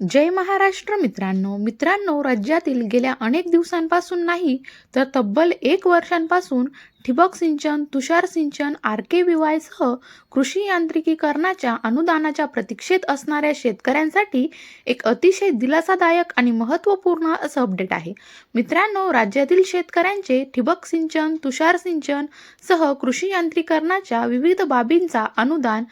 जय महाराष्ट्र मित्रांनो. मित्रांनो राज्यातील गेल्या अनेक दिवसांपासून नाही तर तब्बल एक वर्षांपासून ठिबक सिंचन तुषार सिंचन आर के व्ही वायसह कृषी यांत्रिकीकरणाच्या अनुदानाच्या प्रतीक्षेत असणाऱ्या शेतकऱ्यांसाठी एक अतिशय दिलासादायक आणि महत्त्वपूर्ण असं अपडेट आहे. मित्रांनो राज्यातील शेतकऱ्यांचे ठिबक सिंचन तुषार सिंचन सह कृषी यांत्रिकरणाच्या विविध बाबींचा अनुदान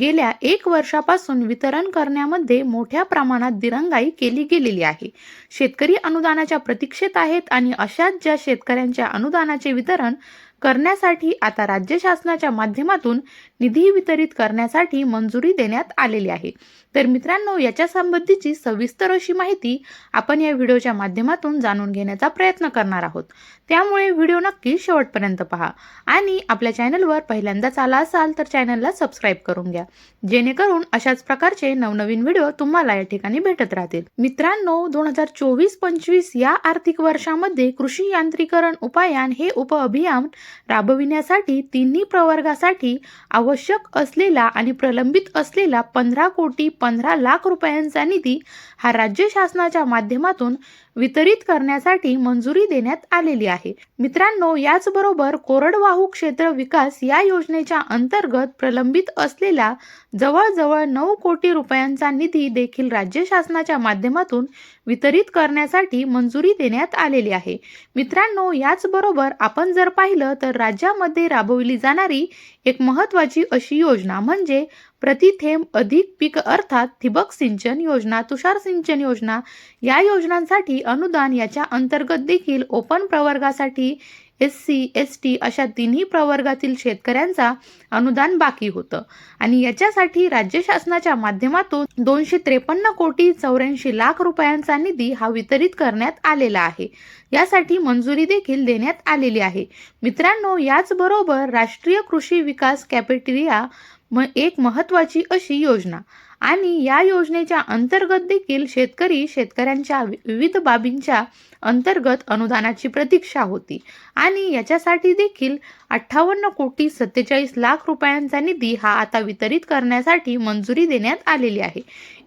गेल्या एक वर्षापासून वितरण करण्यामध्ये मोठ्या प्रमाणात दिरंगाई केली गेलेली आहे. शेतकरी अनुदानाच्या प्रतीक्षेत आहेत आणि अशाच ज्या शेतकऱ्यांच्या अनुदानाचे वितरण करण्यासाठी आता राज्य शासनाच्या माध्यमातून निधी वितरित करण्यासाठी मंजुरी देण्यात आलेली आहे. तर मित्रांनो याच्या संबंधीची सविस्तर अशी माहिती आपण या व्हिडिओच्या माध्यमातून जाणून घेण्याचा प्रयत्न करणार आहोत. त्यामुळे व्हिडिओ नक्की शेवटपर्यंत पहा. आणि आपल्या चॅनलवर पहिल्यांदाच आला असाल तर चॅनलला सबस्क्राईब करून घ्या. जेणेकरून अशाच प्रकारचे नवनवीन व्हिडिओ तुम्हाला या ठिकाणी भेटत राहतील. मित्रांनो दोन हजार चोवीस पंचवीस या आर्थिक वर्षामध्ये कृषी यांत्रिकरण उपायान हे उपअभियान राबविण्यासाठी तिन्ही प्रवर्गासाठी आवश्यक असलेला आणि प्रलंबित असलेला पंधरा कोटी पंधरा लाख रुपयांचा निधी हा राज्य शासनाच्या माध्यमातून वितरित करण्यासाठी मंजुरी देण्यात आलेली आहे. मित्रांनो याचबरोबर कोरडवाहू क्षेत्र विकास या योजनेच्या अंतर्गत प्रलंबित असलेला जवळजवळ नऊ कोटी रुपयांचा निधी देखील राज्य शासनाच्या माध्यमातून वितरित करण्यासाठी मंजुरी देण्यात आलेली आहे. मित्रांनो याचबरोबर आपण जर पाहिलं तर राज्यामध्ये राबवली जाणारी एक महत्त्वाची अशी योजना म्हणजे प्रति थेंब अधिक पीक अर्थात ठिबक सिंचन योजना तुषार सिंचन योजना. या योजनांसाठी अनुदान याच्या अंतर्गत देखील ओपन प्रवर्गासाठी एस सी एस टी अशा तिन्ही प्रवर्गातील शेतकऱ्यांचा अनुदान बाकी होतं. आणि याच्यासाठी राज्य शासनाच्या माध्यमातून दोनशे त्रेपन्न कोटी चौऱ्याऐंशी लाख रुपयांचा निधी हा वितरित करण्यात आलेला आहे. यासाठी मंजुरी देखील देण्यात आलेली आहे. मित्रांनो याचबरोबर राष्ट्रीय कृषी विकास कॅपेटेरिया म एक महत्त्वाची अशी योजना. आणि या योजनेच्या अंतर्गत देखील शेतकरी शेतकऱ्यांच्या विविध बाबींच्या अंतर्गत अनुदानाची प्रतीक्षा होती. आणि याच्यासाठी देखील अठ्ठावन्न कोटी सत्तेचाळीस लाख रुपयांचा निधी हा आता वितरित करण्यासाठी मंजुरी देण्यात आलेली आहे.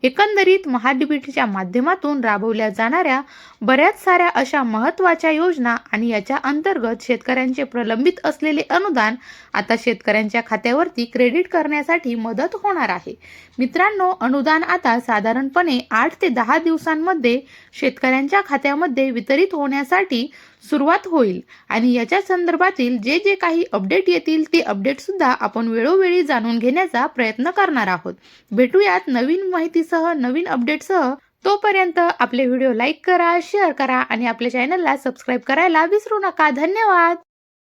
एकंदरीत महाडीबीटीच्या माध्यमातून राबवल्या जाणाऱ्या बऱ्याच साऱ्या अशा महत्त्वाच्या योजना आणि याच्या अंतर्गत शेतकऱ्यांचे प्रलंबित असलेले अनुदान आता शेतकऱ्यांच्या खात्यावरती क्रेडिट करण्यासाठी मदत होणार आहे. मित्रांनो अनुदान आता साधारणपणे आठ ते दहा दिवसांमध्ये शेतकऱ्यांच्या खात्यामध्ये वितरित होण्यासाठी सुरुवात होईल. आणि याच्या संदर्भातील जे जे काही अपडेट येतील ते अपडेटसुद्धा आपण वेळोवेळी जाणून घेण्याचा प्रयत्न करणार आहोत. भेटूयात नवीन माहितीसह नवीन अपडेटसह तोपर्यंत आपले व्हिडिओ लाईक करा शेअर करा आणि आपल्या चॅनलला सबस्क्राईब करायला विसरू नका. धन्यवाद!